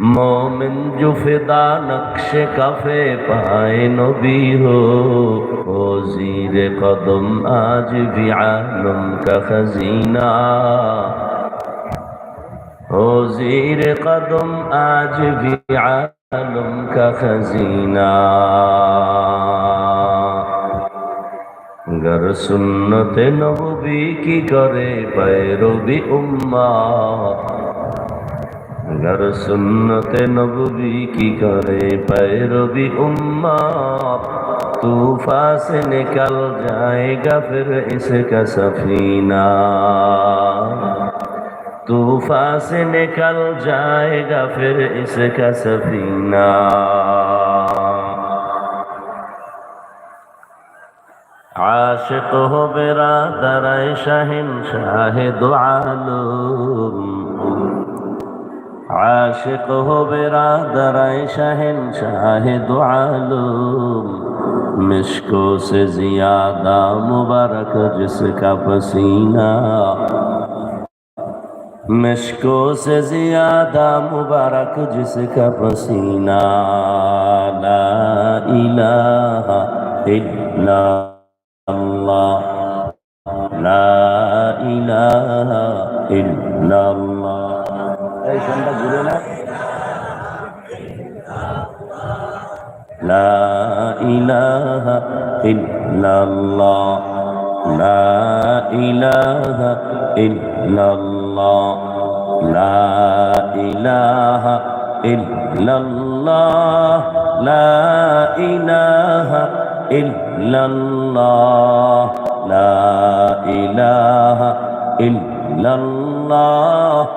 মোমেন জুফেদা নকশে cafe পায় নবী হো, ও জিরে কদম আজ ভি আলম কা খজিনা। ও জিরে কদম আজ ভি আলম কা খজিনা। गर सुन्नत नबी की करे पैरो भी उम्मा আপনার সুন্নতে নবী কি করে রবি উম্মা तूफा से निकल जाएगा फिर इसका सफीना तूफा से निकल जाएगा फिर इसका सफीना आशिक हो बेरा दर शाहिन शाहिद आलम আশেক হবে রাধারায় শাহেন শাহেদ আলম مشکو سے زیادہ مبارک جس کا پسینہ مشکو سے زیادہ مبارک جس کا پسینہ لا الہ الا اللہ لا الہ الا اللہ এই সন্ধ্যা ঘুরে না لا إله إلا الله لا إله إلا الله لا إله إلا الله لا إله إلا الله لا إله إلا الله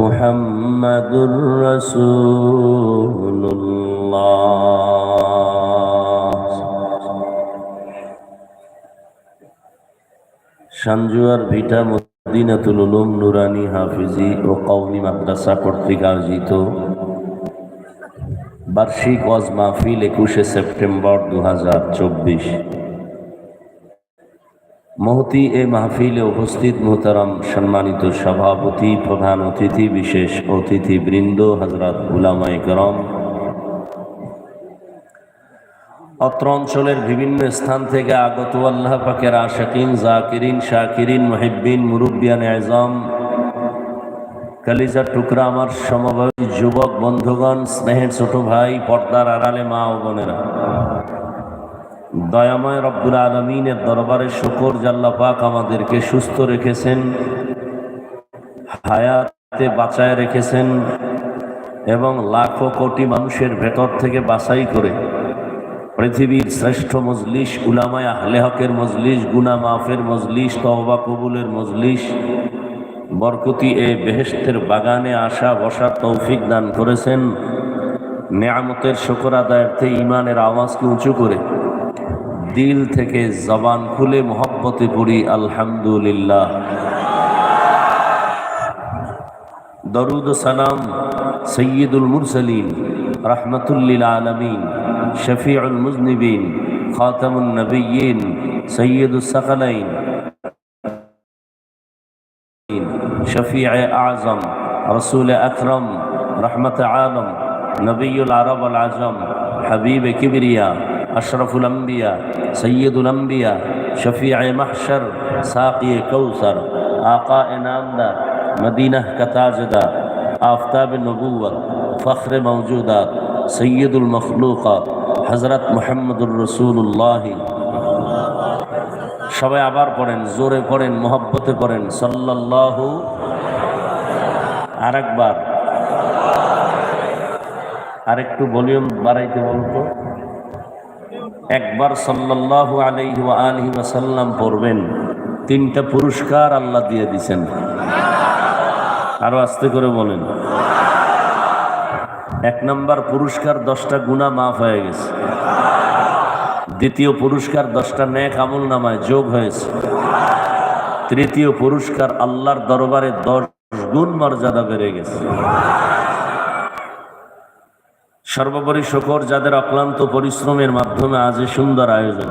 মুহাম্মাদুর রাসূলুল্লাহ। সঞ্জুয়ার ভিটা মদিনাতুল উলুম নুরানি হাফিজি ও কওমি মাদ্রাসা কর্তৃক আয়োজিত বার্ষিক অজ মাহফিল একুশে সেপ্টেম্বর দু হাজার চব্বিশ। মহতি এ মাহফিলে উপস্থিত মোহতারাম সম্মানিত সভাপতি, প্রধান অতিথি, বিশেষ অতিথি বৃন্দ হজরত উলামাই গরম অত্র অঞ্চলের বিভিন্ন স্থান থেকে আগত আল্লাহ পাকের আশাকিন, জাকিরিন, শাকিরিন মহিবিন মুরব্বিয়ান আজম কালিজার টুকরা আমার সমবয়ী যুবক বন্ধুগণ, স্নেহের ছোট ভাই, পর্দার আড়ালে মা ও বোনেরা। দয়াময় রব্বুল আলমিনের দরবারে শকর জাল্লা পাক আমাদেরকে সুস্থ রেখেছেন, হায়াতে বাঁচায় রেখেছেন এবং লাখো কোটি মানুষের ভেতর থেকে বাছাই করে পৃথিবীর শ্রেষ্ঠ মজলিস, উলামায় আহলে হকের মজলিস গুনা মাফের মজলিস তহবা কবুলের মজলিস, বরকতি এ বেহেস্তের বাগানে আসা বসার তৌফিক দান করেছেন। নেয়ামতের শকর আদায়ার্থে ইমানের আওয়াজকে উঁচু করে দিল থেকে জবান খুলে মোহব্বতে পড়ি, আলহামদুলিল্লাহ। দরুদ সালাম সৈয়দুল মুরসলিন, রহমতুল্লিল আলমিন, শফিউল মুজনিবিন খাতামুল নবীন সৈয়দুল সকলাইন শফিع আজম, রসুল আকরম, রহমত আলম নবীল আরব আল আজম, হাবিব কিবরিয়া আশরফুল আম্বিয়া, সৈয়দুল আম্বিয়া শফিয়ায় মাহসর সাকিয়ে কৌসার আকা এনামদার মদিনাহ কতাজদা, আফতাব নবুয়ত ফখর মৌজুদাত সৈয়দুল মখলুকাত হজরত মোহাম্মদুর রসুল্লাহ সবাই আবার পড়েন, জোরে পড়েন, মোহব্বতে পড়েন, সাল্লাল্লাহু আরকবার। আরেকটু ভলিউম বাড়াইতে বলতো। একবার সাল্লাল্লাহু আলাইহি ওয়া আলিহি ওয়াসাল্লাম পড়বেন, তিনটা পুরস্কার আল্লাহ দিয়ে দিছেন। আরও আস্তে করে বলেন। এক নম্বর পুরস্কার দশটা গুণা মাফ হয়ে গেছে। দ্বিতীয় পুরস্কার দশটা ন্যাক আমল নামায় যোগ হয়েছে। তৃতীয় পুরস্কার আল্লাহর দরবারে দশ গুণ মর্যাদা বেড়ে গেছে। সর্বোপরি শকর যাদের অক্লান্ত পরিশ্রমের মাধ্যমে আজ সুন্দর আয়োজন।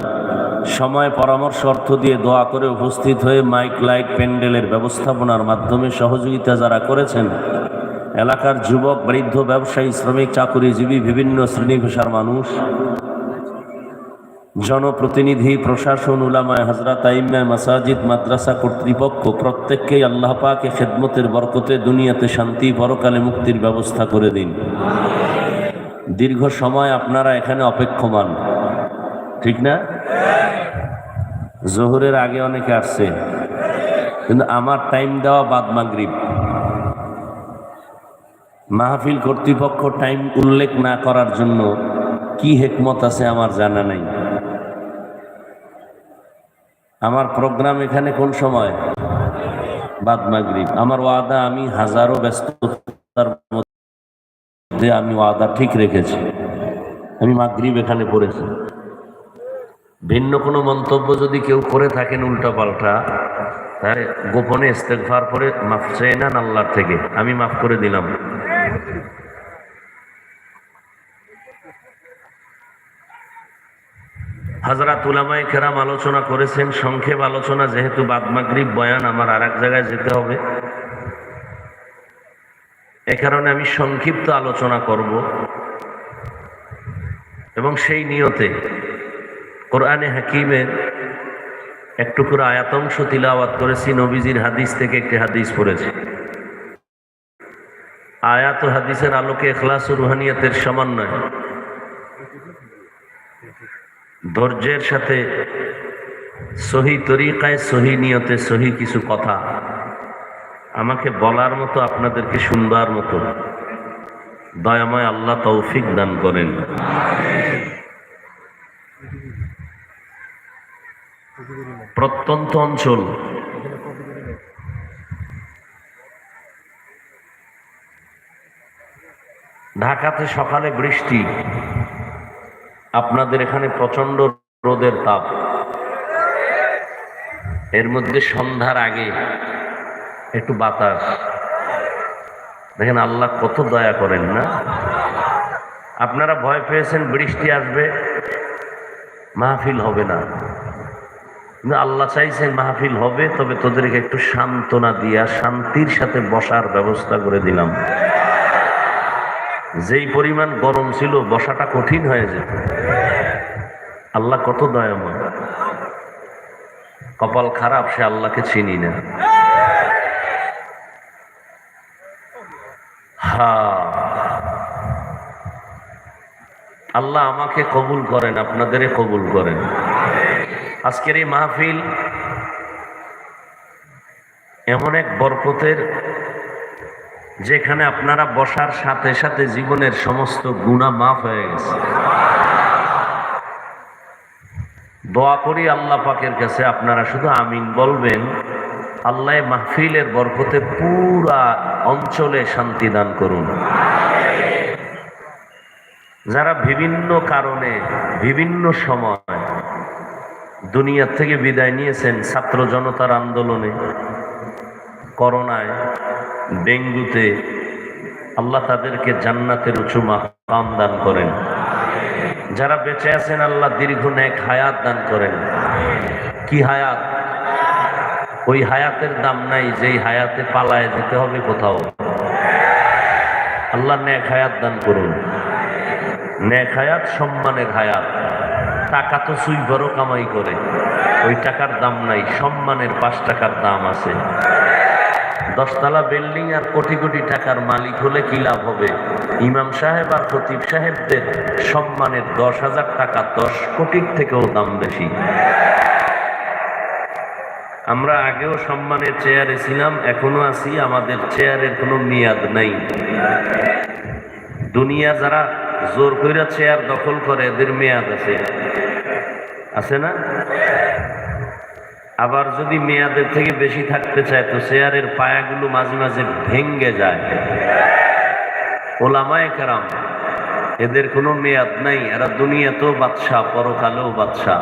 সময় পরামর্শ অর্থ দিয়ে দোয়া করে উপস্থিত হয়ে মাইক, লাইট, প্যান্ডেলের ব্যবস্থাপনার মাধ্যমে সহযোগিতা যারা করেছেন, এলাকার যুবক, বৃদ্ধ, ব্যবসায়ী, শ্রমিক, চাকুরিজীবী, বিভিন্ন শ্রেণি মানুষ, জনপ্রতিনিধি, প্রশাসন, উলামায় হজরত আইম্মায় মাসাজিদ, মাদ্রাসা কর্তৃপক্ষ প্রত্যেককেই আল্লাহ পাকে খেদমতের বরকতে দুনিয়াতে শান্তি, পরকালে মুক্তির ব্যবস্থা করে দিন। দীর্ঘ সময় আপনারা এখানে অপেক্ষমান। ঠিক না? জোহরের আগে অনেকে আসছে। কিন্তু আমার টাইম দেওয়া বাদ মাগরিব। মাহফিল কর্তৃপক্ষ টাইম উল্লেখ না করার জন্য কি হেকমত আছে আমার জানা নাই। আমার প্রোগ্রাম এখানে কোন সময়? বাদ মাগরিব। আমার ওয়াদা, আমি হাজারো ব্যস্ততার মধ্যে আমি ওয়াদা ঠিক রেখেছি। আমি মাগরিব এখানে পড়েছি। ভিন্ন কোনো মন্তব্য যদি কেউ করে থাকেন উল্টা পাল্টা, তাহলে গোপনে ইস্তেগফার করে মাফ চেয়ে নেন আল্লাহর থেকে। আমি মাফ করে দিলাম। হাজরাত তুলামায় কেরাম আলোচনা করেছেন, সংক্ষেপ আলোচনা, যেহেতু বাদমাগরিব বয়ান, আমার আর এক জায়গায় যেতে হবে। এ কারণে আমি সংক্ষিপ্ত আলোচনা করব এবং সেই নিয়তে কোরআনে হাকিমের একটু করে আয়াতংশ তিলাওয়াত করেছি, নবীজির হাদিস থেকে একটি হাদিস পড়েছি। আয়াত হাদিসের আলোকে এখলাস রুহানিয়াতের সমন্বয় ধৈর্যের সাথে সহি তরিকায় সহি নিয়তে সহি কিছু কথা আমাকে বলার মতো, আপনাদেরকে শুনবার মতো। দয়াময় আল্লাহ তৌফিক দান করেন। প্রত্যন্ত অঞ্চল। ঢাকাতে সকালে বৃষ্টি। আপনাদের এখানে প্রচণ্ড রোদের তাপ। এর মধ্যে সন্ধ্যার আগে একটু বাতাস। দেখেন আল্লাহ কত দয়া করেন না? আপনারা ভয় পেয়েছেন, বৃষ্টি আসবে, মাহফিল হবে না। আল্লাহ চাইছেন মাহফিল হবে, তবে তোদেরকে একটু সান্ত্বনা দিয়া, শান্তির সাথে বসার ব্যবস্থা করে দিলাম। যেই পরিমাণ গরম ছিল, বসাটা কঠিন হয়ে যেত। আল্লাহ কত দয়াময়। কপাল খারাপ, সে আল্লাহকে চিনি না। হা আল্লাহ আমাকে কবুল করেন আপনাদের কবুল করেন। আজকের এই মাহফিল এমন এক বরকতের, যেখানে আপনারা বসার সাথে সাথে জীবনের সমস্ত গুণা মাফ হয়ে গেছে। দোয়া করি আল্লাহ পাকের কাছে, আপনারা শুধু আমিন বলবেন। আল্লাহ মাহফিলের বরকতে পুরা অঞ্চলে শান্তি দান করুন। যারা বিভিন্ন কারণে, বিভিন্ন সময় দুনিয়ার থেকে বিদায় নিয়েছেন ছাত্র জনতার আন্দোলনে, করোনায়, ডেঙ্গুতে, আল্লাহ তাদেরকে জান্নাতের উঁচু মাকাম দান করেন। যারা বেঁচে আছেন, আল্লাহ দীর্ঘ নেক হায়াত দান করেন। কি হায়াত? ওই হায়াতের দাম নাই, যেই হায়াতে পালায় যেতে হবে কোথাও। আল্লাহ নেক হায়াত দান করুন। নেক হায়াত, সম্মানের হায়াত। টাকা তো সুই বড় কামাই করে। ওই টাকার দাম নাই, সম্মানের পাঁচ টাকার দাম আছে। দশতলা বিল্ডিং আর কোটি কোটি টাকার মালিক হলে কি লাভ হবে? ইমাম সাহেব আর খতিব সাহেবদের সম্মানের দশ হাজার টাকা দশ কোটির থেকেও দাম বেশি। আমরা আগেও সম্মানের চেয়ারে ছিলাম, এখনও আছি, আমাদের চেয়ারের কোনো মেয়াদ নাই। দুনিয়া যারা জোর কইরা চেয়ার দখল করে, এদের মেয়াদ আছে। আছে না? আবার যদি মেয়াদের থেকে বেশি থাকতে চায়, তো চেয়ারের পায়াগুলো মাঝে মাঝে ভেঙ্গে যায়। ওলামায় কারাম, এদের কোনো মেয়াদ নাই, এরা দুনিয়াতেও বাদশাহ, পরকালেও বাদশাহ।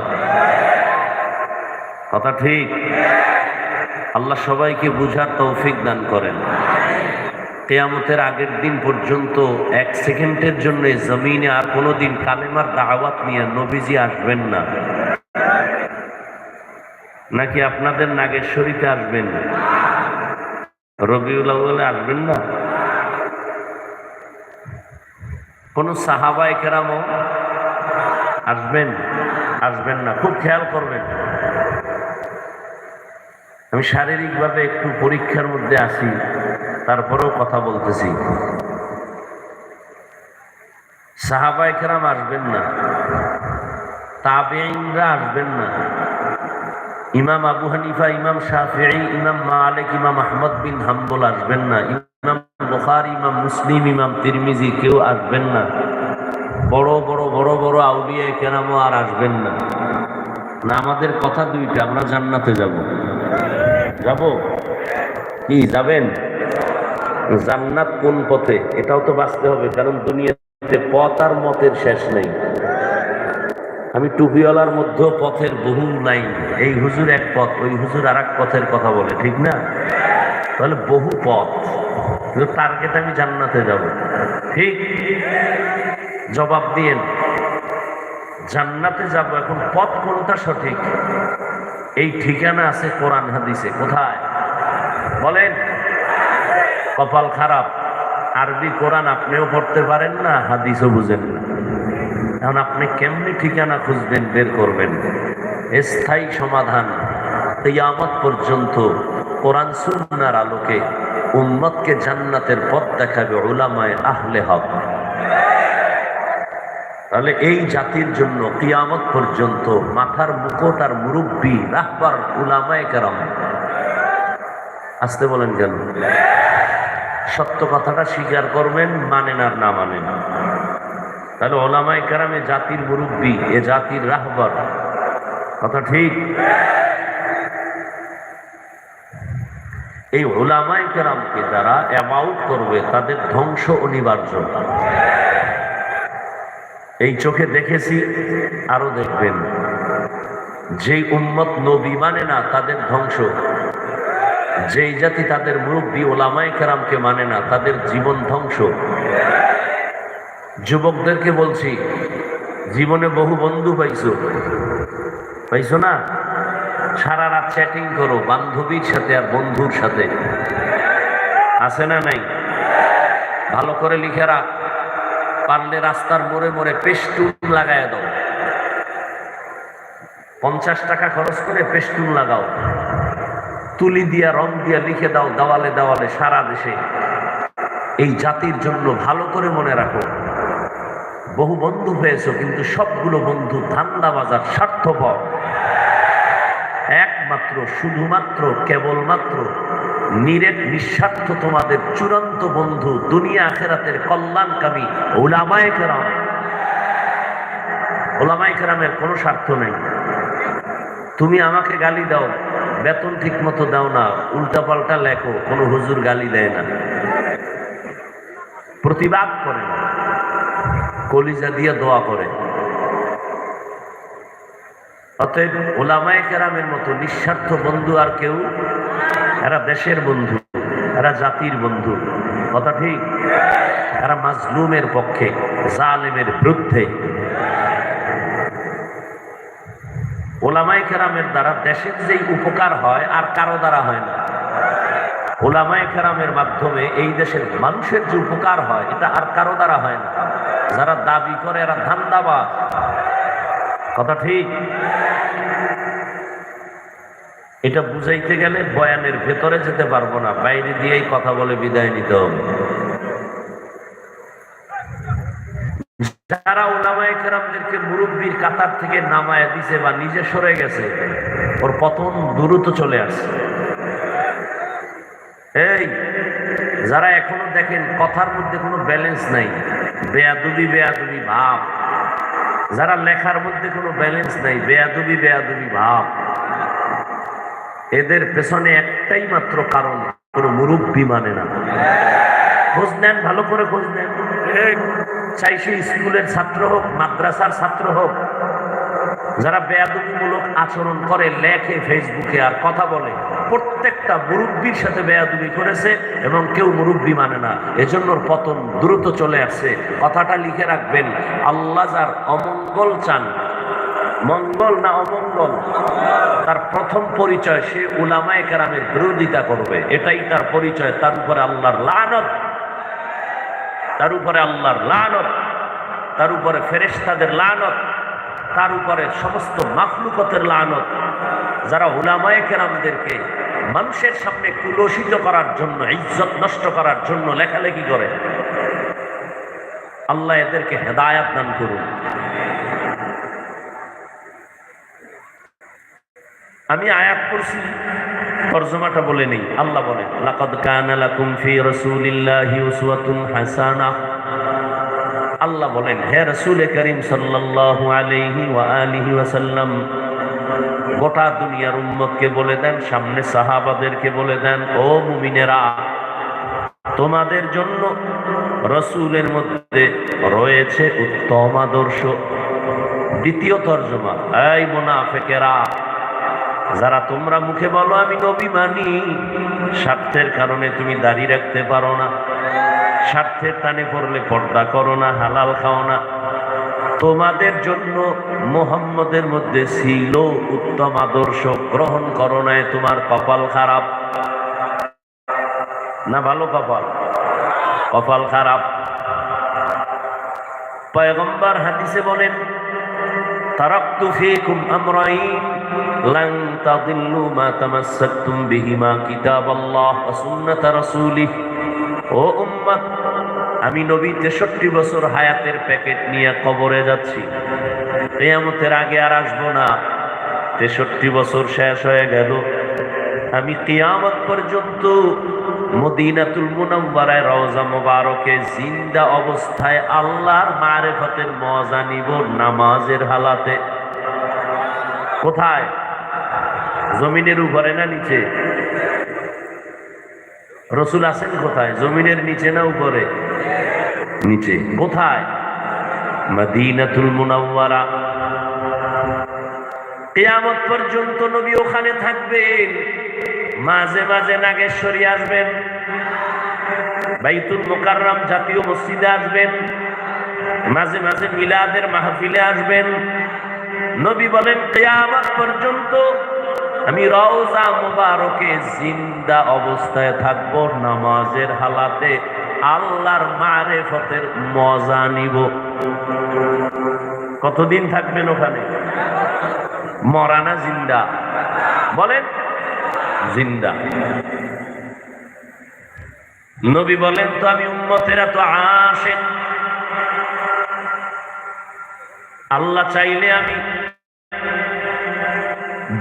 কথা ঠিক? আল্লাহ সবাইকে বুঝার তৌফিক দান করেন। কেয়ামতের আগের দিন পর্যন্ত এক সেকেন্ডের জন্য জমিনে আর কোনোদিন কালেমার দাওয়াত নিয়ে নবীজি আসবেন না। নাকি আপনাদের নাগেশ্বরীতে আসবেন রবিউল আউ্বালে আসবেন না? কোন সাহাবাই কেরামও আসবেন? আসবেন না। খুব খেয়াল করবেন। আমি শারীরিকভাবে একটু পরীক্ষার মধ্যে আসি তারপরেও কথা বলতেছি। সাহাবাই কেরাম আসবেন না। তাবেইনরা আসবেন না। ইমাম আবু হানিফা, ইমাম শাফিঈ, ইমাম মালিক, ইমাম আহমদ বিন হাম্বল আসবেন না। ইমাম বুখারী, ইমাম মুসলিম, ইমাম তিরমিজি কেউ আসবেন না। বড় বড় বড় বড় আউলিয়া কেরামও আর আসবেন না। না, আমাদের কথা দুইটা, আমরা জান্নাতে যাব। যাব? কি, যাবেন? জান্নাত কোন পথে? এটাও তো বাঁচতে হবে, কারণ দুনিয়াতে পথ আর মতের শেষ নেই। আমি টুপিওয়ালার মধ্যেও পথের বহু নাই। এই হুজুর এক পথ, ওই হুজুর আর এক পথের কথা বলে, ঠিক না? তাহলে বহু পথ। কিন্তু টার্গেট আমি জান্নাতে যাব। ঠিক? জবাব দিয়েন। জান্নাতে যাব, এখন পথ কোনটা সঠিক? এই ঠিকানা আছে কোরআন হাদিসে, কোথায়? বলেন। কপাল খারাপ। আরবি কোরআন আপনিও পড়তে পারেন না, হাদিসও বুঝেন না। এখন আপনি কেমনি ঠিকানা খুঁজবেন, বের করবেন? স্থায়ী সমাধান কিয়ামত পর্যন্ত কোরআন সুন্নার আলোকে উম্মতকে জান্নাতের পথ দেখাবে ওলামায় আহলে হক। তাহলে এই জাতির জন্য কিয়ামত পর্যন্ত মাথার মুকুট আর মুরব্বী, রাহবার, উলামায় কেরাম। আসতে বলেন কেন? সত্য কথাটা স্বীকার করবেন, মানেন আর না মানেন। তাহলে ওলামাই কেরামে জাতির মুরব্বী, এ জাতির রাহবার। কথা ঠিক? এই ওলামাই কেরামকে যারা অ্যামাউট করবে, তাদের ধ্বংস অনিবার্য। এই চোখে দেখেছি, আরও দেখবেন। যেই উম্মত নবী মানে না, তাদের ধ্বংস। যেই জাতি তাদের মুরব্বী ওলামাই কেরামকে মানে না, তাদের জীবন ধ্বংস। যুবকদেরকে বলছি, জীবনে বহু বন্ধু পাইছো। পাইছো না? সারা রাত চ্যাটিং করো, বান্ধবীর সাথে আর বন্ধুর সাথে। আছে না নাই? ভালো করে লিখে রাখ। পারলে রাস্তার মোড়ে মোড়ে পেস্টুন লাগায় দাও। পঞ্চাশ টাকা খরচ করে পেস্টুন লাগাও। তুলি দিয়া, রং দিয়া লিখে দাও, দেওয়ালে দেওয়ালে, সারা দেশে। এই জাতির জন্য ভালো করে মনে রাখো। বহু বন্ধু পেয়েছ কিন্তু সবগুলো বন্ধু ধান্দা বাজার স্বার্থপর। একমাত্র, শুধুমাত্র, কেবলমাত্র নিরেট নিঃস্বার্থ তোমাদের চূড়ান্ত বন্ধু, দুনিয়া আখেরাতের কল্যাণকামী ওলামায় কেরাম। ওলামায় কেরামের কোনো স্বার্থ নেই। তুমি আমাকে গালি দাও, বেতন ঠিক মতো দাও না উল্টা পাল্টা লেখো, কোনো হুজুর গালি দেয় না। প্রতিবাদ করে না। কলিজা দিয়ে দোয়া করে। অতএব ওলামায় কেরামের মতো নিঃস্বার্থ বন্ধু আর কেউ এরা দেশের বন্ধু, এরা জাতির বন্ধু। কথা ঠিক? এরা মাজলুমের পক্ষে, জালেমের বিরুদ্ধে। ওলামাই কেরামের দ্বারা দেশের যেই উপকার হয়, আর কারও দ্বারা হয় না। ওলামায়ে কেরামের মাধ্যমে এই দেশের মানুষের যে উপকার হয়, এটা আর কারও দ্বারা হয় না। যারা দাবি করে, এরা ধান্দাবাজ। কথা ঠিক? এটা বুঝাইতে গেলে বয়ানের ভেতরে যেতে পারব না, বাইরে দিয়েই কথা বলে বিদায় নিতে হবে। যারা ওলামায়ে কেরামদেরকে মুরব্বীর কাতার থেকে নামায় দিছে বা নিজে সরে গেছে, ওর পতন দ্রুত চলে আসছে। এই, যারা এখনও দেখেন কথার মধ্যে কোনো ব্যালেন্স নাই, বেয়াদুবি বেয়াদুবি ভাব। যারা লেখার মধ্যে কোনো ব্যালেন্স নাই, বেয়াদুবি বেয়াদুবি ভাব। এদের পেছনে একটাই মাত্র কারণ, কোনো মুরব্বী মানে না। খোঁজ নেন, ভালো করে খোঁজ নেন। চাই স্কুলের ছাত্র হোক, মাদ্রাসার ছাত্র হোক, যারা বেয়াদুবিমূলক আচরণ করে, লেখে ফেসবুকে আর কথা বলে। প্রত্যেকটা মুরব্বীর সাথে বেয়াদুবি করেছে এবং কেউ মুরব্বী মানে না। এজন্য পতন দ্রুত চলে আসছে। কথাটা লিখে রাখবেন, আল্লাহ যার অমঙ্গল চান মঙ্গল না অমঙ্গল? তার প্রথম পরিচয় সে উলামায়ে কেরামের বিরোধিতা করবে। এটাই তার পরিচয়। তার উপরে আল্লাহর লানত। তার উপরে আল্লাহর লানত। তার উপরে ফেরেশতাদের লানত। তার উপরে সমস্ত মাফলুকতের লানত। যারা উলামায়ে কেরামদেরকে মানুষের সামনে কুলসিত করার জন্য, ইজ্জত নষ্ট করার জন্য লেখালেখি করে, আল্লাহ এদেরকে হেদায়াত দান করুন। আমি আয়াত করছি তর্জমাটা বলে নেই, আল্লাহ বলে, লাকাদ কানা লাকুম ফি রাসূলিল্লাহি উসওয়াতুন হাসানাহ আল্লাহ বলেন, হে রাসূল করিম সাল্লাল্লাহু আলাইহি ওয়া আলিহি ওয়াসাল্লাম, গোটা দুনিয়ার উম্মতকে বলে দেন, সামনে সাহাবাদেরকে বলে দেন, ও মুমিনেরা, তোমাদের জন্য রসুলের মধ্যে রয়েছে উত্তম আদর্শ। দ্বিতীয় তর্জমা, এই মোনাফেকেরা যারা তোমরা মুখে বলো, আমি নবী মানি। স্বার্থের কারণে তুমি দাঁড়িয়ে রাখতে পারো না। স্বার্থের টানে পড়লে পর্দা করো না, হালাল খাও না। তোমাদের জন্য মোহাম্মদের মধ্যে ছিল উত্তম আদর্শ, গ্রহণ করো না তোমার কপাল খারাপ। না, ভালো কপাল। কপাল খারাপ। পয়গম্বর হাদিসে বলেন তারাক্তু ফীকুম আমরাইন, লান তাদিল্লু মা তামাসসাকতুম বিহিমা কিতাবাল্লাহ ওয়া সুন্নাত রাসূলিহ। ও উম্মত আমি নবী তেষট্টি বছর হায়াতের প্যাকেট নিয়ে কবরে যাচ্ছি। কেয়ামতের আগে আর আসব না। তেষট্টি বছর শেষ হয়ে গেল। আমি কিয়ামত পর্যন্ত মদিনাতুল মুনাওয়ারায় রওজা মোবারকে জিন্দা অবস্থায় আল্লাহর মারেফতের মজা নিব নামাজের হালাতে। কোথায়? জমিনের উপরে না নিচে? রসুল আছেন কোথায়? জমিনের নিচে না উপরে? নিচে। কোথায়? মদিনাতুল মুনাওয়ারা। কেয়ামত পর্যন্ত নবী ওখানে থাকবেন। মাঝে মাঝে নাগেশ্বরী আসবেন। বাইতুল মোকাররম জাতীয় মসজিদে আসবেন। মাঝে মাঝে মিলাদের মাহফিলে আসবেন। নবী বলেন, কেয়ামত পর্যন্ত আমি রওজা মুবারকে জিন্দা অবস্থায় থাকব, নামাজের হালাতে আল্লাহর মারেফতের মজা নিব। কতদিন থাকবেন ওখানে? মরানা জিন্দা? বলেন জিন্দা। নবী বলেন, তো আমি উম্মতেরা তো আসে আল্লাহ চাইলে আমি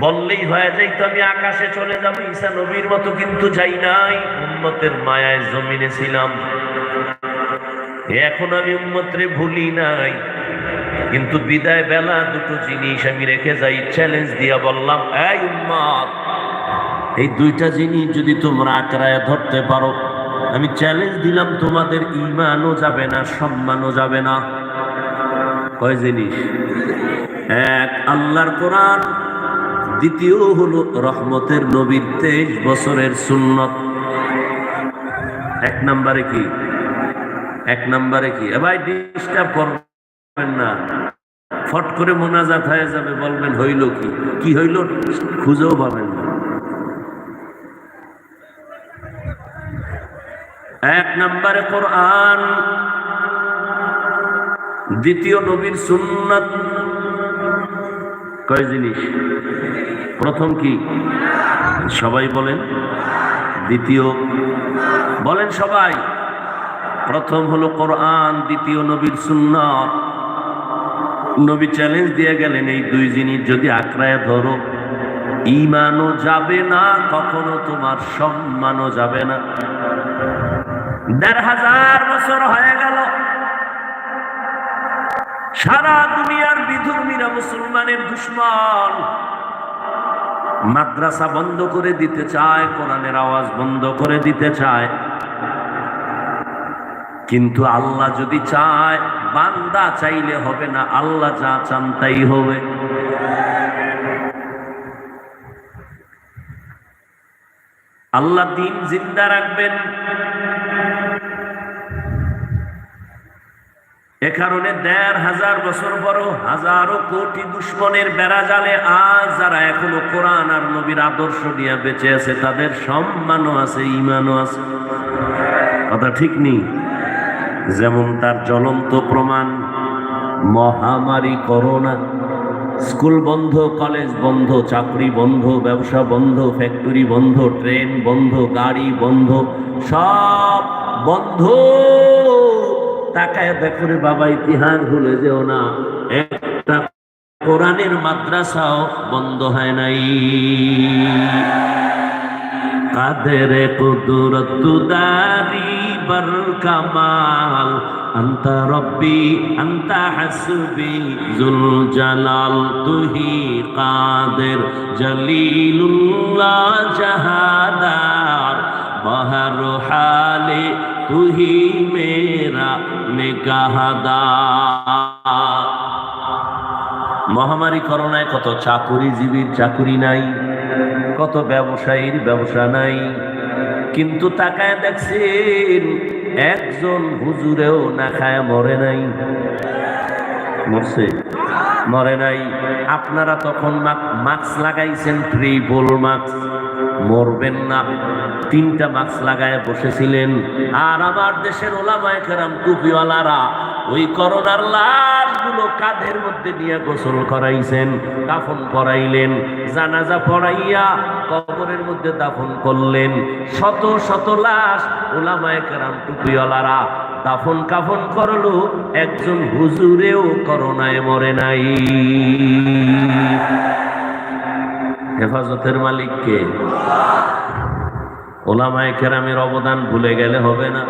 বললেই হয়ে যাই তো আমি আকাশে চলে যাব। ঈসা নবীর মতো কিন্তু যাই নাই, উম্মতের মায়ায় জমিনে ছিলাম। এখন আমি উম্মতরে ভুলি নাই। কিন্তু বিদায় বেলা দুটো জিনিস আমি রেখে যাই চ্যালেঞ্জ দিয়া বললাম, এই উম্মত এই দুইটা জিনিস যদি তোমরা আঁকড়ায় ধরতে পারো, আমি চ্যালেঞ্জ দিলাম, তোমাদের ইমানও যাবে না, সম্মানও যাবে না। কয় জিনিস? এক, আল্লাহর কোরআন। দ্বিতীয় হলো রহমতের নবীর তেইশ বছরের সুন্নত। এক নম্বরে কি? এক নম্বরে কি? এবার ডিস্টার্ব করবেন না। ফট করে মোনাজাত হয়ে যাবে, বলবেন, হইল কি? কি হইল? খুঁজেও পাবেন না এক নম্বরে কোরআন। দ্বিতীয় নবীর সুন্নাত। কয় জিনিস? প্রথম কি? সবাই বলেন। দ্বিতীয়? বলেন সবাই। প্রথম হলো কোরআন, দ্বিতীয় নবীর সুন্নাত। নবী চ্যালেঞ্জ দিয়ে গেলেন এই দুই জিনিস, যদি আঁকড়ায় ধরো। ইমানও যাবে না, কখনো তোমার সম্মানও যাবে না। দেড় হাজার বছর হয়ে গেল। সারা দুনিয়ার বিধর্মীরা মুসলমানের দুশ্মন। মাদ্রাসা বন্ধ করে দিতে চায়, কোরআনের আওয়াজ বন্ধ করে দিতে চায়। কিন্তু আল্লাহ যদি চায়, বান্দা চাইলে হবে না, আল্লাহ যা চান তাই হবে। আল্লাহ দিন জিন্দা রাখবেন। এ কারণে দেড় হাজার বছর বড় হাজারো কোটি দুশ্মনের বেড়া জালে আজ যারা এখনও কোরআন আর নবীর আদর্শ নিয়ে বেঁচে আছে, তাদের সম্মানও আছে ইমানও আছে। কথা ঠিক নেই যেমন তার জ্বলন্ত প্রমাণ, মহামারী, করোনা, স্কুল বন্ধ, কলেজ বন্ধ, চাকরি বন্ধ, ব্যবসা বন্ধ, ফ্যাক্টরি বন্ধ, ট্রেন বন্ধ, গাড়ি বন্ধ, সব বন্ধ। তাকায় দেখো রে বাবা, ইতিহাস ভুলে যেও না। একটা কোরআনের মাদ্রাসাও বন্ধ হয় নাই। কাদের কুদরত তুদারি বর কামাল, আন্তা রব্বি, আন্তা হাসবি, জুল জালাল, তুহি কাদের জলিলুল্লাহ জাহাদার, বহর হালে তুহি মেরা मेरा মহামারী করোনায় কত চাকুরিজীবীর চাকুরি নাই, কত ব্যবসায়ীর ব্যবসা নাই, কিন্তু তাকায় দেখছেন একজন হুজুরেও না খায়, মরে নাই। মরছে? মরে নাই। আপনারা তখন মাস্ক লাগাইছেন, ট্রিপল মাস্ক। মরবেন না। তিনটা মাস্ক লাগায় বসেছিলেন। আর আমার দেশের ওলামায় কেরাম, টুপিওয়ালারা ওই করোনার লাশগুলো কাঁধের মধ্যে নিয়ে গোসল করাইছেন কাফন করাইলেন, জানাজা পড়াইয়া কবরের মধ্যে দাফন করলেন। শত শত লাশ ওলামায় কেরাম, টুপিওয়ালারা দাফন কাফন করল, একজন হুজুরেও করোনায় মরে নাই। হেফাজতের মালিককে। ওলামায় কেরামের অবদান ভুলে গেলে হবে না।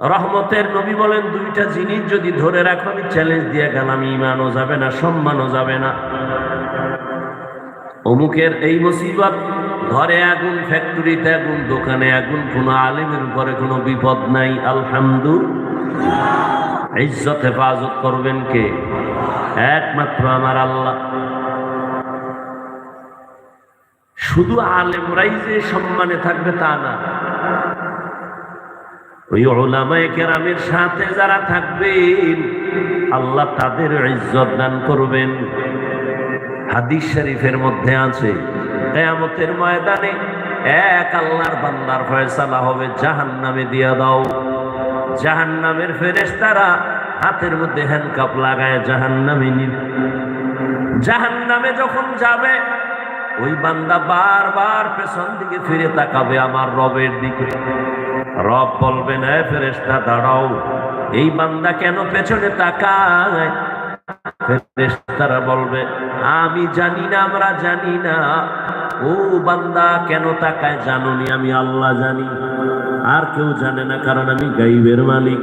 রহমতের নবী বলেন, দুইটা জিনিস যদি ধরে রাখো, আমি চ্যালেঞ্জ দিয়ে গেলাম, ইমানও যাবে না, সম্মানও যাবে না। অমুকের এই মুসিবত, ঘরে আগুন, ফ্যাক্টরিতে আগুন, দোকানে আগুন, কোনো আলিমের উপরে কোনো বিপদ নাই আলহামদুলিল্লাহ ইজ্জত হেফাজত করবেন কে? একমাত্র আমার আল্লাহ। শুধু আলেমরাই যে সম্মানে থাকবে তা না। ওই ওলামায়ে কেরামের সাথে যারা থাকবেন, আল্লাহ তাদের ইজ্জত দান করবেন। হাদিস শরীফের মধ্যে আছে, কেয়ামতের ময়দানে এক আল্লাহর বান্দার ফয়সালা হবে জাহান নামে দিয়া দাও। জাহান নামের ফেরেস্তারা হাতের মধ্যে হ্যান্ডকাপ লাগায় জাহান নামে নিবে জাহান নামে যখন যাবে, ওই বান্দা বারবার পেছন দিকে ফিরে তাকাবে আমার রবের দিকে। রব বলবে না ফেরেস্তা দাঁড়াও। এই বান্দা কেন পেছনে তাকায়? বলবে, আমি জানি না, আমরা জানি না। ও বান্দা কেন তাকায় জানুনি আমি আল্লাহ জানি। আর কেউ জানে না কারণ আমি গাইবের মালিক।